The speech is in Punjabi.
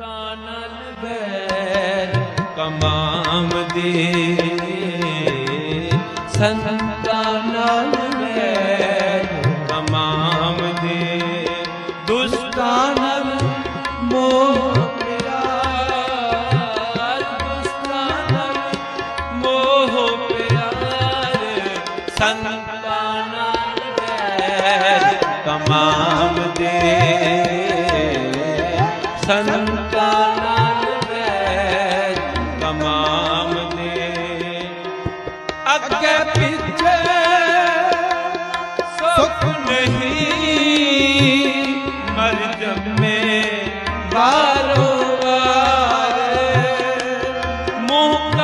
ਸੰਤਾਂ ਨਾਲ ਬੈਰ ਕਮਾਮ ਦੇ। ਸੰਤਾਂ ਨਾਲ ਬੈਰ ਕਮਾਮ ਦੇ। ਦੁਸ਼ਟਾਂ ਨਾਲ ਮੋਹ ਪਿਆਰ ਦੁਸ਼ਟਾਂ ਨਾਲ ਮੋਹ ਪਿਆਰ। ਸੰਤਾਂ ਨਾਲ ਬੈਰ ਕਮਾਮ ਸੰਤਾਂ ਨਾਲ ਬੈਰ ਕਮਾਮ ਦੇ ਅੱਗੇ ਪਿੱਛੇ ਸੁਖ ਨਹੀਂ ਮਰ ਜੰਮੇ ਵਾਰੋ ਵਾਰ। ਮੂੰਹ